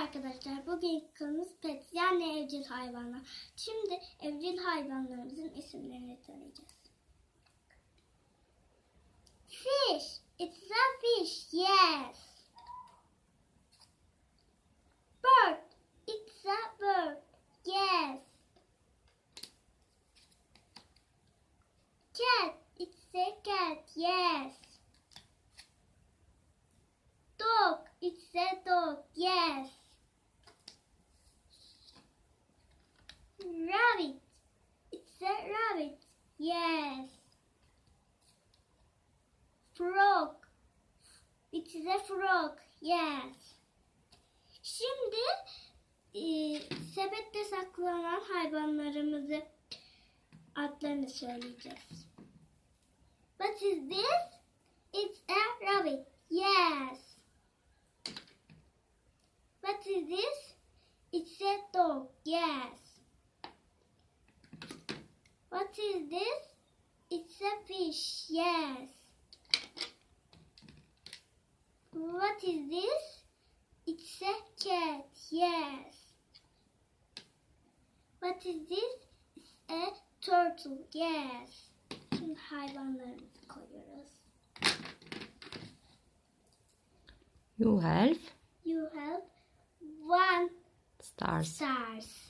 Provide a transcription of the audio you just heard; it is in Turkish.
arkadaşlar. Bugün konumuz pet yani evcil hayvanlar. Şimdi evcil hayvanlarımızın isimlerini tanıyacağız. Fish. It's a fish. Yes. Bird. It's a bird. Yes. Cat. It's a cat. Yes. Dog. It's a dog. Yes. Rabbit. It's a rabbit. Yes. Frog. It's a frog. Yes. Şimdi e, sepette saklanan hayvanlarımızı adlarını söyleyeceğiz. What is this? It's a rabbit. Yes. What is this? It's a dog. Yes. What is this? It's a fish. Yes. What is this? It's a cat. Yes. What is this? It's a turtle. Yes. Şimdi hayvanlarımızı koyuyoruz. You have You have one stars. stars.